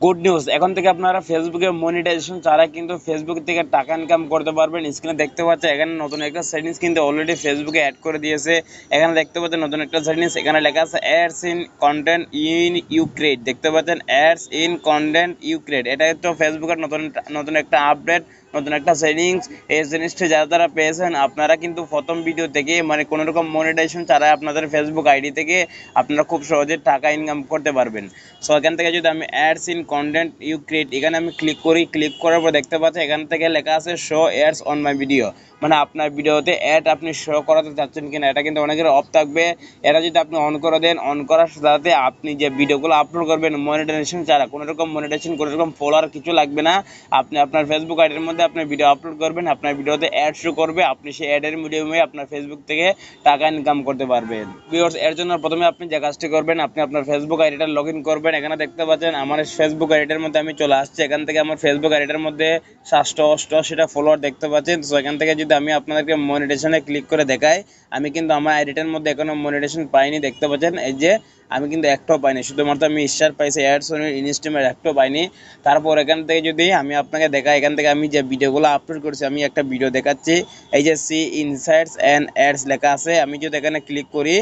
Good news এখন থেকে আপনারা ফেসবুকে মনিটাইজেশন ছাড়া কিন্তু ফেসবুক থেকে টাকা ইনকাম করতে পারবেন। স্ক্রিনে দেখতে পাচ্ছেন, এখানে নতুন একটা সেটিংস কিন্তু অলরেডি ফেসবুকে অ্যাড করে দিয়েছে। এখানে দেখতে পাচ্ছেন, নতুন একটা সেটিংস এখানে লেখা আছে ads in content in you create দেখতে পাচ্ছেন ads in content you create এটা তো ফেসবুকের নতুন নতুন একটা আপডেট নতুন একটা সেটিংস এই জিনিসটা যারা তারা পেয়েছেন, আপনারা কিন্তু প্রথম ভিডিও থেকে মানে কোনো রকম মনিটাইজেশন ছাড়া আপনাদের ফেসবুক আইডি থেকে আপনারা খুব সহজে টাকা ইনকাম করতে পারবেন। সো এখান থেকে যদি আমি ads in content you create এখানে আমি ক্লিক করি ক্লিক করার পর দেখতে পাচ্ছি এখান থেকে লেখা আছে show ads on my video মানে আপনার ভিডিওতে অ্যাড আপনি শো করাতে চাচ্ছেন কিনা, এটা কিন্তু অনেকের অফ থাকবে। এটা যদি আপনি অন করে দেন অন করার সাথে আপনি যে ভিডিওগুলো আপলোড করবেন মনিটাইজেশন ছাড়া কোনো রকম মনিটাইজেশন কোনো রকম ফলোয়ার কিছু লাগবে না। আপনি আপনার ফেসবুক আইডির মধ্যে আপনার ভিডিও আপলোড করবেন, আপনার ভিডিওতে অ্যাড শো করবে, আপনি সেই অ্যাডের মিডিয়ামে আপনার ফেসবুক থেকে টাকা ইনকাম করতে পারবেন। ভিউয়ার্স এর জন্য প্রথমে আপনি যে কাজটি করবেন, আপনি আপনার ফেসবুক আইডিটা লগ করবেন। এখানে দেখতে পাচ্ছেন, আমার ফেসবুক আইডিটার মধ্যে আমি চলে আসছি। এখান থেকে আমার ফেসবুক আইডিটার মধ্যে সাতশো অষ্টআশিটা ফলোয়ার দেখতে পাচ্ছেন। তো এখান থেকে যদি আমি আপনাদেরকে মনিটেশনে ক্লিক করে দেখাই, আমি কিন্তু আমার আইডিটার মধ্যে এখনও মনিটেশন পাইনি দেখতে পাচ্ছেন। এই যে আমি কিন্তু একটাও পাইনি, শুধুমাত্র আমি স্টার পাইছি অ্যাডস ইনস্টিমের একটাও পাইনি। তারপর এখান থেকে যদি আমি আপনাকে দেখাই, এখান থেকে আমি যে ভিডিওগুলো আপলোড করছি, আমি একটা ভিডিও দেখাচ্ছি। এই যে সি ইনসাইটস অ্যান্ড অ্যাডস লেখা আছে, আমি যদি এখানে ক্লিক করি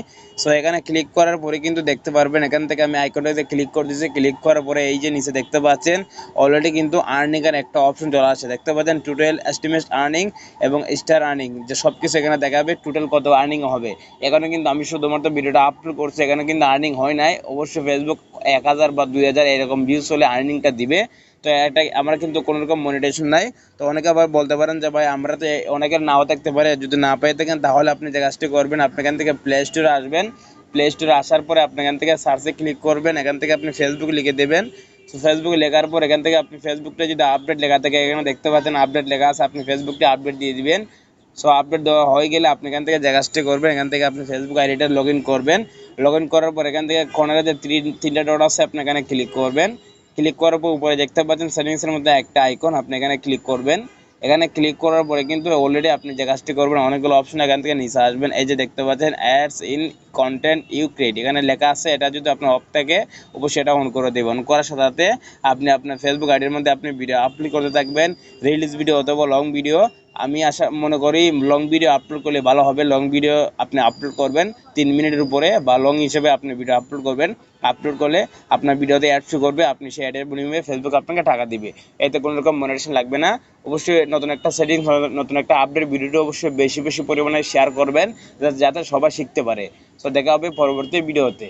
সো এখানে ক্লিক করার পরে কিন্তু দেখতে পারবেন, এখান থেকে আমি আইকনটাতে ক্লিক করে দিয়েছি। ক্লিক করার পরে এই যে নিচে দেখতে পাচ্ছেন। অলরেডি কিন্তু আর্নিং এর একটা অপশন চলে আসছে। দেখতে পাচ্ছেন টোটাল এস্টিমেট আর্নিং এবং স্টার আর্নিং যে সব কিছু এখানে দেখাবে টোটাল কত আর্নিং হবে। এখানে কিন্তু আমি শুধুমাত্র ভিডিওটা আপলোড করছি, এখানে কিন্তু আর্নিং হয় নাই। অবশ্যই ফেসবুক এক হাজার বা দুই হাজার এরকম ভিউজ হলে আর্নিংটা দিবে। তো এটা আমরা কিন্তু কোনো রকম মনিটেশন নাই। তো অনেকে আবার বলতে পারেন যে, ভাই, আমরা তো অনেকের নাও থাকতে পারে। যদি না পেয়ে থাকেন, তাহলে আপনি যে কাজটি করবেন, আপনি এখান থেকে প্লে স্টোরে আসবেন। প্লে স্টোরে আসার পরে আপনি এখান থেকে সার্চে ক্লিক করবেন। এখান থেকে আপনি ফেসবুক লিখে দেবেন। তো ফেসবুক লেখার পর এখান থেকে আপনি ফেসবুকটা যদি আপডেট লেখা থাকে, এখানে দেখতে পাচ্ছেন আপডেট লেখা আছে, আপনি ফেসবুকটা আপডেট দিয়ে দিবেন। সো আপডেট দেওয়া হয়ে গেলে আপনি এখান থেকে কাজটি করবেন, এখান থেকে আপনি ফেসবুক আইডিটা লগ করবেন। লগ করার পর এখান থেকে কর্নারে যে তিনটা ডট আছে, আপনি এখানে ক্লিক করবেন। ক্লিক করার পর উপরে দেখতে পাচ্ছেন সেটিংসের মধ্যে একটা আইকন আপনি এখানে ক্লিক করবেন। এখানে ক্লিক করার পরে কিন্তু অলরেডি আপনি যে কাজটি করবেন, অনেকগুলো অপশন এখান থেকে নিচে আসবেন। এই যে দেখতে পাচ্ছেন ads in content you create এখানে লেখা আছে, এটা যদি আপনার অফ থাকে, অবশ্যই এটা অন করে দেবেন। অন করার সাথে সাথে আপনি আপনার ফেসবুক আইডির মধ্যে আপনি ভিডিও আপলোড করতে থাকবেন। রিলিজ ভিডিও অথবা লং ভিডিও আমি আশা মনে করি লং ভিডিও আপলোড করলে ভালো হবে। লং ভিডিও আপনি আপলোড করবেন, তিন মিনিটের উপরে বা লং হিসেবে আপনি ভিডিও আপলোড করবেন। আপলোড করলে আপনার ভিডিওতে অ্যাড শো করবে, আপনি সেই অ্যাডের বিনিময়ে ফেসবুক আপনাকে টাকা দিবে। এতে কোনো রকম মনিটেশন লাগবে না। অবশ্যই নতুন একটা সেটিং নতুন একটা আপডেট ভিডিওটা অবশ্যই বেশি বেশি পরিমাণে শেয়ার করবেন যাতে সবাই শিখতে পারে। তো দেখা হবে পরবর্তী ভিডিওতে